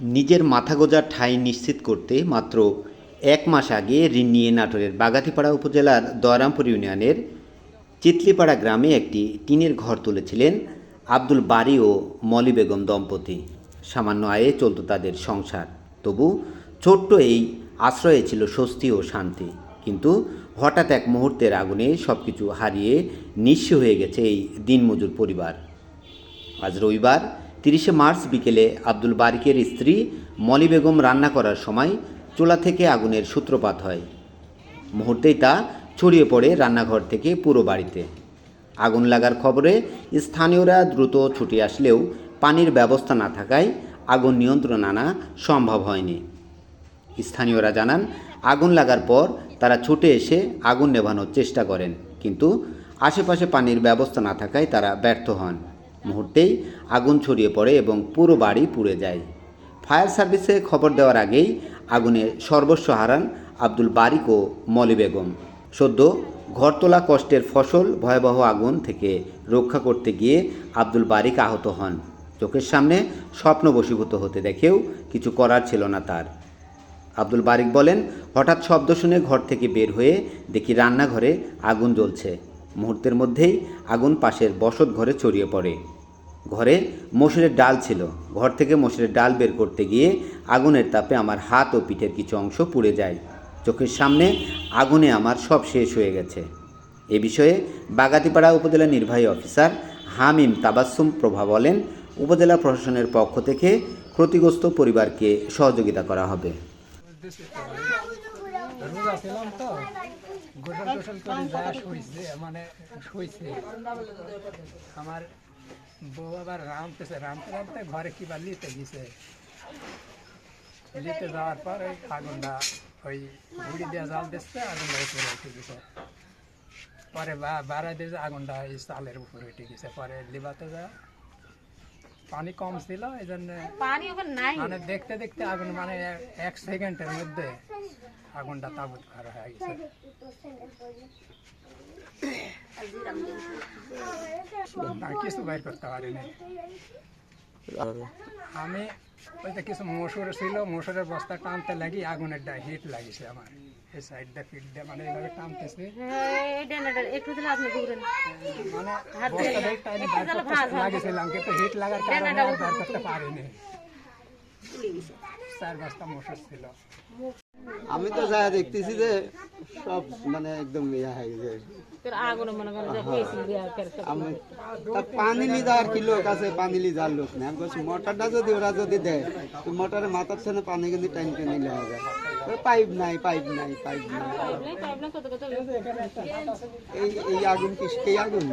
নিজের মাথা গোজার ঠাঁই নিশ্চিত করতে মাত্র এক মাস আগে ঋণ নিয়ে নাটোরের বাগাতিপাড়া উপজেলার দয়রামপুর ইউনিয়নের চিতলিপাড়া গ্রামে একটি টিনের ঘর তুলেছিলেন আব্দুল বারি ও মলি বেগম দম্পতি। সামান্য আয়ে চলত তাদের সংসার। তবু ছোট্ট এই আশ্রয়ে ছিল স্বস্তি ও শান্তি। কিন্তু হঠাৎ এক মুহূর্তের আগুনে সব কিছু হারিয়ে নিঃস্ব হয়ে গেছে এই দিনমজুর পরিবার। আজ রবিবার তিরিশে মার্চ বিকেলে আব্দুল বারিকের স্ত্রী মলি বেগম রান্না করার সময় চুলা থেকে আগুনের সূত্রপাত হয়। মুহূর্তেই তা ছড়িয়ে পড়ে রান্নাঘর থেকে পুরো বাড়িতে। আগুন লাগার খবরে স্থানীয়রা দ্রুত ছুটে আসলেও পানির ব্যবস্থা না থাকায় আগুন নিয়ন্ত্রণ আনা সম্ভব হয়নি। স্থানীয়রা জানান, আগুন লাগার পর তারা ছুটে এসে আগুন নেভানোর চেষ্টা করেন, কিন্তু আশেপাশে পানির ব্যবস্থা না থাকায় তারা ব্যর্থ হন। মুহূর্তেই আগুন ছড়িয়ে পড়ে এবং পুরো বাড়ি পুড়ে যায়। ফায়ার সার্ভিসে খবর দেওয়ার আগেই আগুনে সর্বস্ব হারান আব্দুল বারিক ও মলি বেগম। সদ্য ঘরতলা কষ্টের ফসল, ভয়াবহ আগুন থেকে রক্ষা করতে গিয়ে আব্দুল বারিক আহত হন। চোখের সামনে স্বপ্ন বশীভূত হতে দেখেও কিছু করার ছিল না তার। আব্দুল বারিক বলেন, হঠাৎ শব্দ শুনে ঘর থেকে বের হয়ে দেখি রান্নাঘরে আগুন জ্বলছে। মুহূর্তের মধ্যেই আগুন পাশের বসত ঘরে ছড়িয়ে পড়ে। ঘরে মসুরের ডাল ছিল। ঘর থেকে মসুরের ডাল বের করতে গিয়ে আগুনের তাপে আমার হাত ও পিঠের কিছু অংশ পুড়ে যায়। চোখের সামনে আগুনে আমার সব শেষ হয়ে গেছে। এ বিষয়ে বাগাতিপাড়া উপজেলা নির্বাহী অফিসার হামিম তাবাসসুম প্রভা বলেন, উপজেলা প্রশাসনের পক্ষ থেকে ক্ষতিগ্রস্ত পরিবারকে সহযোগিতা করা হবে। মানে আমার বউ আবার রামতেছে রামতে রামতে ঘরে কিবা লিতে গেছে? লিতে যাওয়ার পর ওই আগুনটা ওই বুড়ি দিয়ে জাল দিচ্ছে আগুনটা উপরে উঠে গেছে। পরে বা- বাড়াই দিয়ে যে আগুনটা এই চালের উপরে উঠে গেছে। পরে লিবাতে যা পানি কম ছিল এই জন্য মানে দেখতে দেখতে আগুন মানে এক- এক সেকেন্ডের মধ্যে আগুনটা তাবুত করা হয়ে গেছে। আর কিছু বাইর করতে পারিনি আমি ওই যে কিছু মসুর ছিল মসুরের বস্তা টানতে লাগি আগুনের ডা হিট লাগিছে আমার এই সাইড দিয়ে ফিট দিয়ে মানে এইভাবে টানতেছি হ্যাঁ, এই ডেনাটার একটু দিলে আপনি ঘুরেন মানে বস্তা দিয়ে টাইনে বাইর করতে লাগিয়েছিলাম কিন্তু হিট লাগার কারণে আর বাইর করতে পারিনি চার ছিল। আমি তো যা দেখতেছি যে সব মানে একদম ইয়া হয়ে গেছে। তোর আগুনে মনে করেন যে হয়েছে বিয়া করে আমি পানি লি যাওয়ার কি লোক আছে পানি লি যাওয়ার লোক নেই। আমি বলছি মোটরটা যদি ওরা যদি দেয় তো মোটরের মাথার সামনে পানি কিন্তু টাইম টেনে যায় পাইপ নাই পাইপ নাই পাইপ নাই। এই না এই এই আগুন কি সেই আগুন?